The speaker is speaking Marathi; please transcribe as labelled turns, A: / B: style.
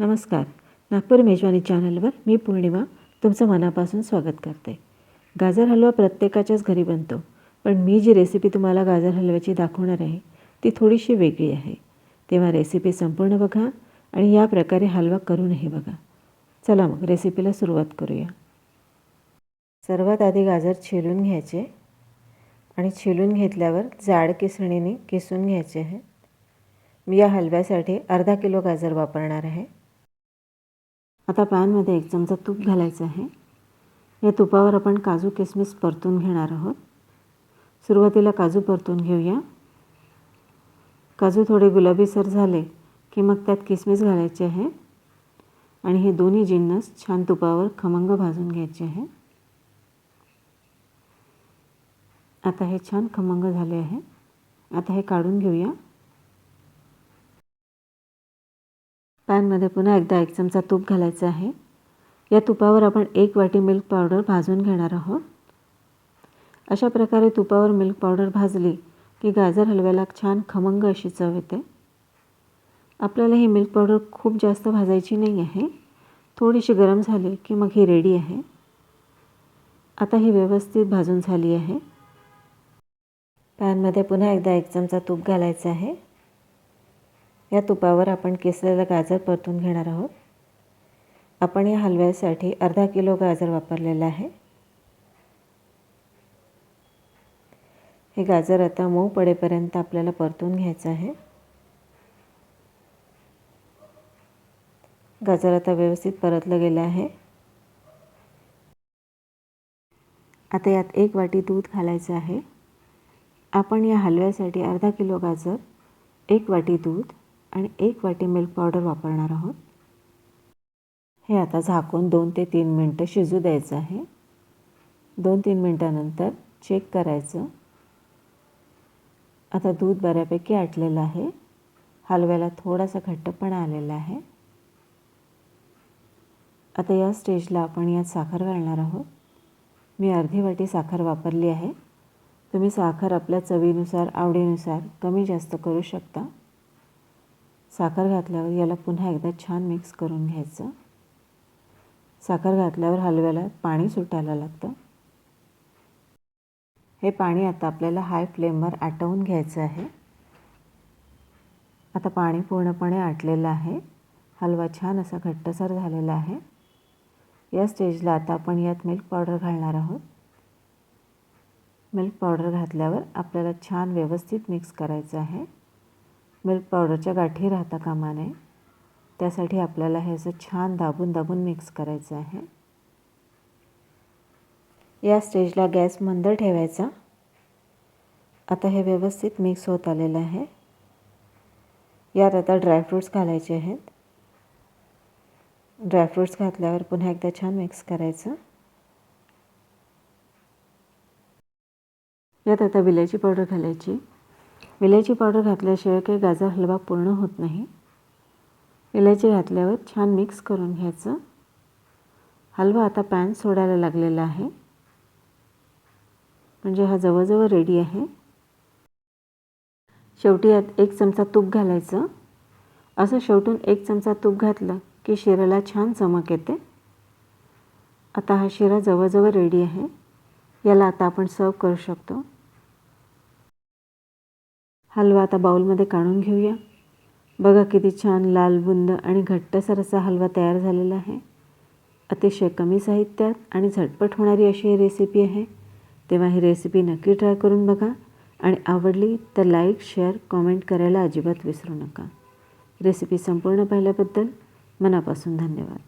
A: नमस्कार. नागपूर मेजवानी चॅनलवर मी पौर्णिमा तुमचं मनापासून स्वागत करते. गाजर हलवा प्रत्येकाच्याच घरी बनतो पण मी जी रेसिपी तुम्हाला गाजर हलव्याची दाखवणार आहे ती थोडीशी वेगळी आहे. तेव्हा रेसिपी संपूर्ण बघा आणि या प्रकारे हलवा करूनही बघा. चला मग रेसिपीला सुरुवात करूया. सर्वात आधी गाजर छिलून घ्यायचे आणि छिलून घेतल्यावर जाड किसणीने किसून घ्यायचे आहे. मी या हलव्यासाठी अर्धा किलो गाजर वापरणार आहे. आता पॅनमध्ये एक चमचा तूप घालायचं आहे. या तुपावर आपण काजू किसमिस परतून घेणार आहोत. सुरुवातीला काजू परतून घेऊया. काजू थोडे गुलाबीसर झाले की मग त्यात किसमिस घालायचे आहे. आणि हे दोन्ही जिन्नस छान तुपावर खमंग भाजून घ्यायचे आहे. आता हे छान खमंग झाले आहे. आता हे काढून घेऊया. पॅनमध्ये पुन्हा एकदा एक चमचा तूप घालायचं आहे. या तुपावर आपण एक वाटी मिल्क पावडर भाजून घेणार आहोत. अशा प्रकारे तुपावर मिल्क पावडर भाजली की गाजर हलव्याला छान खमंग अशी चव येते. आपल्याला ही मिल्क पावडर खूप जास्त भाजायची नाही आहे. थोडीशी गरम झाली की मग ही रेडी आहे. आता ही व्यवस्थित भाजून झाली आहे. पॅनमध्ये पुन्हा एकदा एक चमचा तूप घालायचं आहे. या तुपावर आपण किसलेलं गाजर परतून घेणार आहोत. आपण या हलव्यासाठी अर्धा किलो गाजर वापरलेलं आहे. हे गाजर आता मऊ पडेपर्यंत आपल्याला परतून घ्यायचं आहे. गाजर आता व्यवस्थित परतलं गेलं आहे. आता यात एक वाटी दूध घालायचं आहे. आपण या हलव्यासाठी अर्धा किलो गाजर एक वाटी दूध आणि एक वाटी मिल्क पावडर वापरणार आहोत. हे आता झाकून दोन ते तीन मिनटं शिजू द्यायचं आहे. दोन तीन मिनटानंतर चेक करायचं. आता दूध बऱ्यापैकी आटलेलं आहे. हलव्याला थोडासा घट्टपणा आलेला आहे. आता या स्टेजला आपण यात साखर घालणार आहोत. मी अर्धी वाटी साखर वापरली आहे. तुम्ही साखर आपल्या चवीनुसार आवडीनुसार कमी जास्त करू शकता. साखर घातल्यावर याला पुन्हा एकदा छान मिक्स करून घ्यायचं. साखर घातल्यावर हलव्याला पाणी सुटायला लागतं. हे पाणी आता आपल्याला हाय फ्लेमवर आटवून घ्यायचं आहे. आता पाणी पूर्णपणे आटलेलं आहे. हलवा छान असा घट्टसर झालेला आहे. या स्टेजला आता आपण यात मिल्क पावडर घालणार आहोत. मिल्क पावडर घातल्यावर आपल्याला छान व्यवस्थित मिक्स करायचं आहे. मिल्क पावडरच्या गाठी राहता कामा नये त्यासाठी आपल्याला हे असं छान दाबून दाबून मिक्स करायचं आहे. या स्टेजला गॅस मंद ठेवायचा. आता हे व्यवस्थित मिक्स होत आलेलं आहे. यात आता ड्रायफ्रूट्स घालायचे आहेत. ड्रायफ्रूट्स घातल्यावर पुन्हा एकदा छान मिक्स करायचं. यात आता विलायची पावडर घालायची. विलायची पावडर घातल्याशिवाय काही गाजर हलवा पूर्ण होत नाही. विलायची घातल्यावर छान मिक्स करून घ्यायचं. हलवा आता पॅन सोडायला लागलेला आहे. म्हणजे हा जवळजवळ रेडी आहे. शेवटी यात एक चमचा तूप घालायचं. असं शेवटून एक चमचा तूप घातलं की शिऱ्याला छान चमक येते. आता हा शिरा जवळजवळ रेडी आहे. याला आता आपण सर्व करू शकतो. हलवा आता बाऊलमध्ये काढून घेऊया. बघा किती छान लाल बुंद आणि घट्टसर असा हलवा तयार झालेला आहे. अतिशय कमी साहित्यात आणि झटपट होणारी अशी ही रेसिपी आहे. तेव्हा ही रेसिपी नक्की ट्राय करून बघा. आणि आवडली तर लाईक शेअर कॉमेंट करायला अजिबात विसरू नका. रेसिपी संपूर्ण पाहिल्याबद्दल मनापासून धन्यवाद.